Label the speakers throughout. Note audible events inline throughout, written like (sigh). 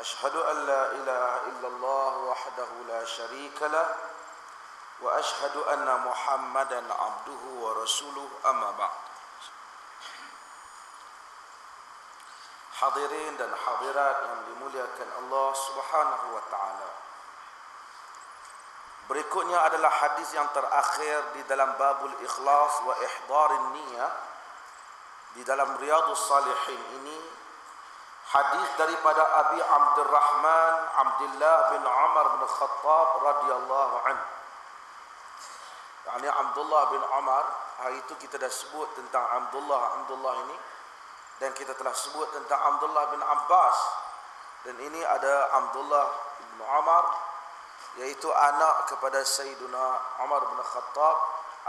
Speaker 1: أشهد أن لا إله إلا الله وحده لا شريك له وأشهد أن محمدا عبده ورسوله أما بعد Hadirin dan hadirat yang dimuliakan Allah subhanahu wa taala. Berikutnya adalah hadis yang terakhir di dalam babul ikhlas wa ihdarin niyyah di dalam Riyadhus Salihin ini hadis daripada Abi Abdurrahman Abdullah bin Umar bin Khattab radhiyallahu anhu. Yani Abdullah bin Umar hari itu kita dah sebut tentang Abdullah Abdullah ini. Dan kita telah sebut tentang Abdullah bin Abbas. Dan ini ada Abdullah bin Umar yaitu anak kepada Sayyiduna Umar bin Khattab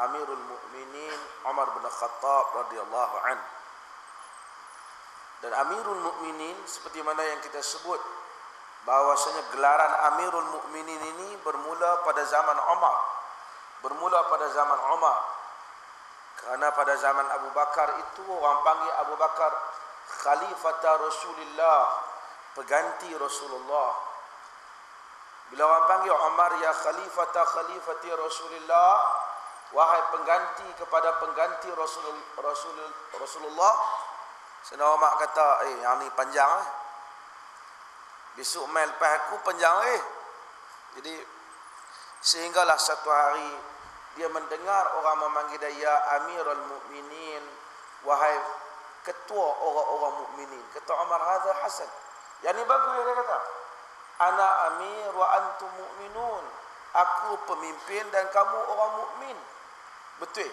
Speaker 1: Amirul Mukminin Umar bin Khattab radhiyallahu anhu dan Amirul Mukminin seperti mana yang kita sebut bahwasanya gelaran Amirul Mukminin ini bermula pada zaman Umar bermula pada zaman Umar kerana pada zaman Abu Bakar itu orang panggil Abu Bakar Khalifata Rasulullah, peganti Rasulullah. Bila orang panggil Umar ya Khalifata Khalifati Rasulullah, wahai pengganti kepada pengganti Rasul Rasul Rasulullah. Senang mak kata, eh yang ni panjang eh. Besok mail lepas aku panjang eh. Jadi sehinggalah satu hari dia mendengar orang memanggil dia ya Amirul Mukminin. Wahai ketua orang-orang mukminin. Kata Umar hadza hasan. Yang ini bagus dia kata. Ana amir wa antum mukminun. Aku pemimpin dan kamu orang mukmin. Betul?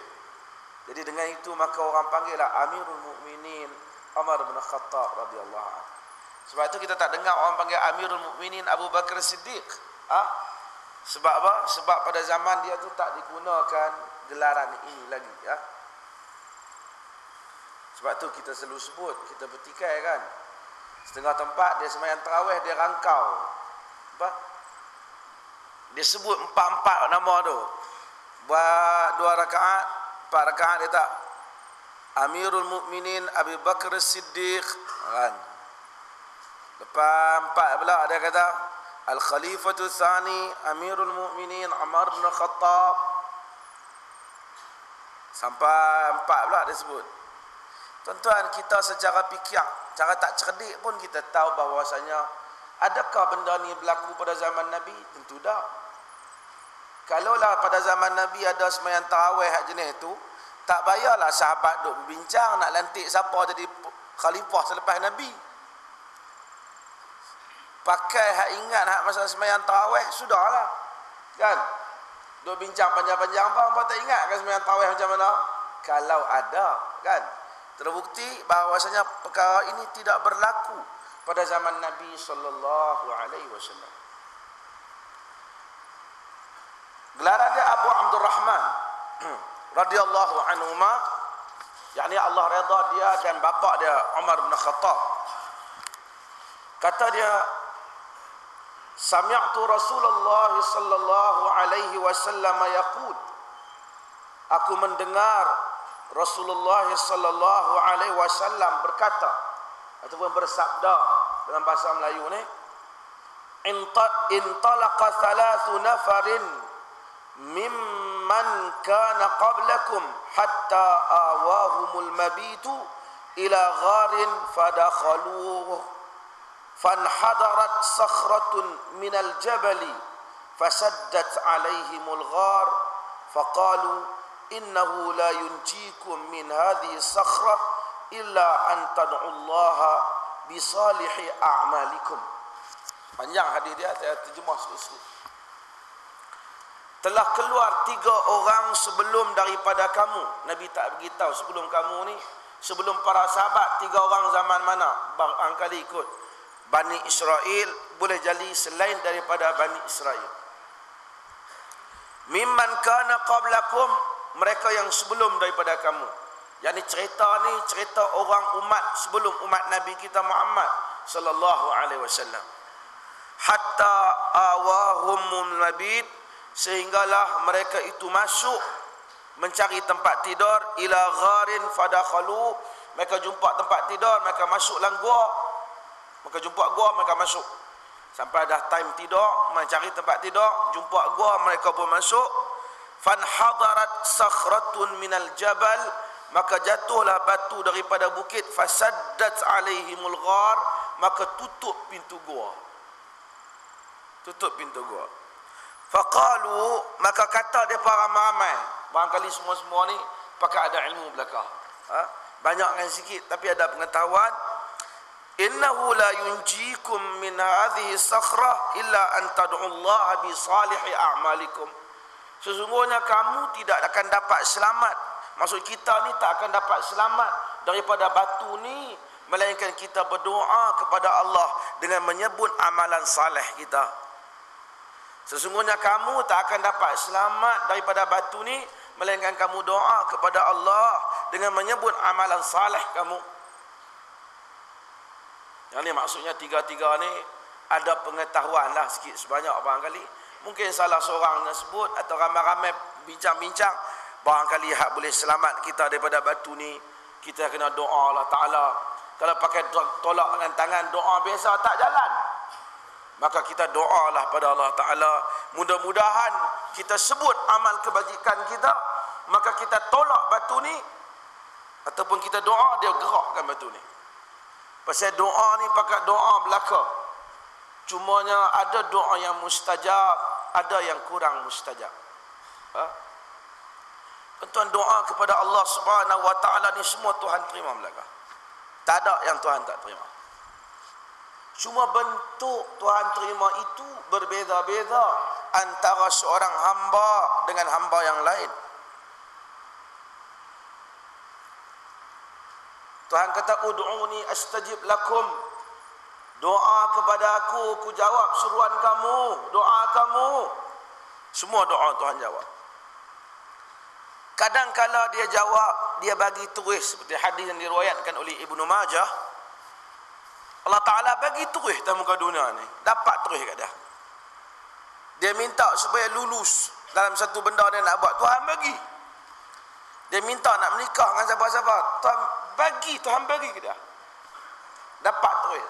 Speaker 1: Jadi dengan itu maka orang panggillah Amirul Mukminin Umar bin Khattab radhiyallahu anhu sebab itu kita tak dengar orang panggil Amirul Mukminin Abu Bakar Siddiq ah sebab apa? Sebab pada zaman dia tu tak digunakan gelaran ini lagi ya. Sebab tu kita selalu sebut, kita bertikai kan. Setengah tempat dia sembahyang tarawih dia rangkau. Apa? Dia sebut empat-empat nama tu. Buat dua rakaat, empat rakaat dia tak. Amirul Mukminin Abi Bakar Siddiq kan. Lepas empat pula dia kata Al-Khalifatu Thani Amirul Mukminin Umar bin Khattab Sampai empat pula dia sebut Tuan-tuan kita secara fikir Cara tak cerdik pun kita tahu bahawasanya Adakah benda ni berlaku pada zaman Nabi? Tentu tak Kalaulah pada zaman Nabi ada semayang tarawih jenis tu Tak bayarlah sahabat duk berbincang Nak lantik siapa jadi khalifah selepas Nabi. Pakai hak ingat hak masa semayang tarawih sudahlah. Kan? Duk bincang panjang-panjang apa apa tak ingat kan semayang tarawih macam mana? Kalau ada kan? Terbukti bahawasanya perkara ini tidak berlaku pada zaman Nabi sallallahu alaihi wasallam. Gelaran dia Abu Abdul Rahman (clears throat) radhiyallahu anhu ma yakni Allah redha dia dan bapa dia Umar bin Khattab. Kata dia Sami'tu Rasulullah sallallahu alaihi wasallam yaqul. Aku mendengar Rasulullah sallallahu alaihi wasallam berkata ataupun bersabda dalam bahasa Melayu ni intalaqa thalathu nafarin من كان قبلكم حتى آواهم المبيت إلى غار فدخلوه فانحدرت صخرة من الجبل فسدت عليهم الغار فقالوا إنه لا ينجيكم من هذه الصخرة إلا أن تدعوا الله بصالح أعمالكم. Telah keluar tiga orang sebelum daripada kamu Nabi tak beritahu sebelum kamu ni sebelum para sahabat tiga orang zaman mana barangkali ikut Bani Israel boleh jadi selain daripada Bani Israel. Mimman kana qablakum mereka yang sebelum daripada kamu. Yang ni cerita ni cerita orang umat sebelum umat Nabi kita Muhammad sallallahu alaihi wasallam. Hatta awahum mabit sehinggalah mereka itu masuk mencari tempat tidur. Ila gharin fadakhalu. Mereka jumpa tempat tidur mereka masuk dalam gua. Mereka jumpa gua mereka masuk. Sampai dah time tidur mencari tempat tidur jumpa gua mereka pun masuk. Fan hadarat sakhratun minal jabal. Maka jatuhlah batu daripada bukit. Fasaddat alaihimul ghar. Maka tutup pintu gua. Tutup pintu gua faqalu maka kata depa ramai-ramai. Barangkali semua-semua ni pakai ada ilmu belaka. Ha? banyak dengan sikit tapi ada pengetahuan. Innahu la yunjikum min hadhihi sakhrah illa an tad'u Allah bi salihi a'malikum. Sesungguhnya kamu tidak akan dapat selamat. Maksud kita ni tak akan dapat selamat daripada batu ni melainkan kita berdoa kepada Allah dengan menyebut amalan saleh kita sesungguhnya kamu tak akan dapat selamat daripada batu ni melainkan kamu doa kepada Allah dengan menyebut amalan saleh kamu yang ni maksudnya tiga-tiga ni ada pengetahuan lah sikit sebanyak barangkali. Mungkin salah seorang yang sebut atau ramai-ramai bincang-bincang. Barangkali hak boleh selamat kita daripada batu ni. Kita kena doa Allah Ta'ala. Kalau pakai tolak dengan tangan doa biasa tak jalan. Maka kita doa lah pada Allah Ta'ala. Mudah-mudahan kita sebut amal kebajikan kita. Maka kita tolak batu ni. Ataupun kita doa dia gerakkan batu ni. Pasal doa ni pakai doa belaka. Cumanya ada doa yang mustajab, ada yang kurang mustajab. Ha? Tuan doa kepada Allah Subhanahu Wa Taala ni semua Tuhan terima belaka. Tak ada yang Tuhan tak terima. Cuma bentuk Tuhan terima itu berbeza-beza antara seorang hamba dengan hamba yang lain. Tuhan kata ud'uni astajib lakum. Doa kepada aku, aku jawab seruan kamu, doa kamu. Semua doa Tuhan jawab. Kadang kala dia jawab, dia bagi tulis seperti hadis yang diriwayatkan oleh Ibnu Majah. Allah Taala bagi tulis dalam muka dunia ni. Dapat tulis kat dia. Dia minta supaya lulus dalam satu benda dia nak buat. Tuhan bagi. Dia minta nak menikah dengan siapa-siapa. Tuhan bagi Tuhan bagi ke dia dapat ya